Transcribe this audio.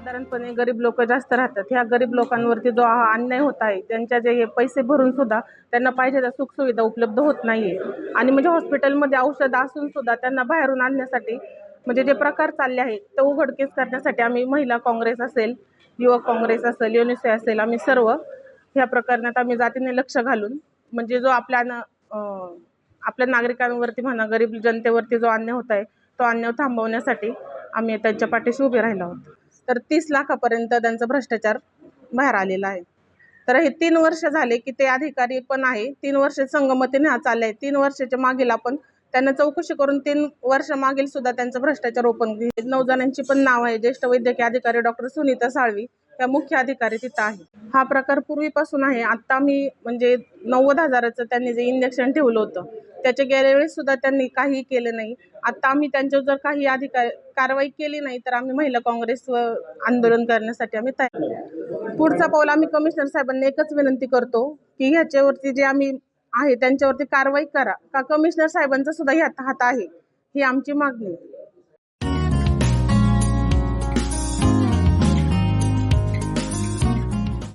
साधारणपणे गरीब लोक जास्त राहतात. ह्या गरीब लोकांवरती जो हा अन्याय होत आहे त्यांच्या जे हे पैसे भरून सुद्धा त्यांना पाहिजे त्या सुखसुविधा उपलब्ध होत नाहीये. आणि म्हणजे हॉस्पिटलमध्ये औषध असून सुद्धा त्यांना बाहेरून आणण्यासाठी म्हणजे जे प्रकार चालले आहेत तो उघडकीस करण्यासाठी आम्ही महिला काँग्रेस असेल युवक काँग्रेस असेल युनिसे असेल आम्ही सर्व ह्या प्रकरणात आम्ही जातीने लक्ष घालून म्हणजे जो आपल्या न- आपल्या नागरिकांवरती म्हणा गरीब जनतेवरती जो अन्याय होत आहे तो अन्याय थांबवण्यासाठी आम्ही त्यांच्या पाठीशी उभे राहिलो आहोत. तर तीस लाखापर्यंत त्यांचा भ्रष्टाचार बाहेर आलेला आहे. तर हे तीन वर्ष झाले की ते अधिकारी पण आहे. तीन वर्ष संगमतीने हा चालले आहे. तीन वर्षाच्या मागील आपण त्यांना चौकशी करून तीन वर्ष मागील सुद्धा त्यांचं भ्रष्टाचार ओपन नऊ जणांची पण नाव आहे. ज्येष्ठ वैद्यकीय अधिकारी डॉक्टर सुनीता साळवी त्या मुख्य अधिकारी तिथं आहे हा प्रकार पूर्वीपासून आहे. आता मी म्हणजे नव्वद हजाराचं त्यांनी जे इंजेक्शन ठेवलं होतं त्याच्या गेल्यावेळेस सुद्धा त्यांनी काही केलं नाही. आता आम्ही त्यांच्यावर जर काही अधिकार कारवाई केली नाही तर आम्ही महिला काँग्रेस आंदोलन करण्यासाठी आम्ही तयार पुढचा पाऊल आम्ही कमिशनर साहेबांना एकच विनंती करतो की ह्याच्यावरती जे आम्ही आहे त्यांच्यावरती कारवाई करा. का कमिशनर साहेबांचा सुद्धा ह्यात हात आहे ही आमची मागणी आहे.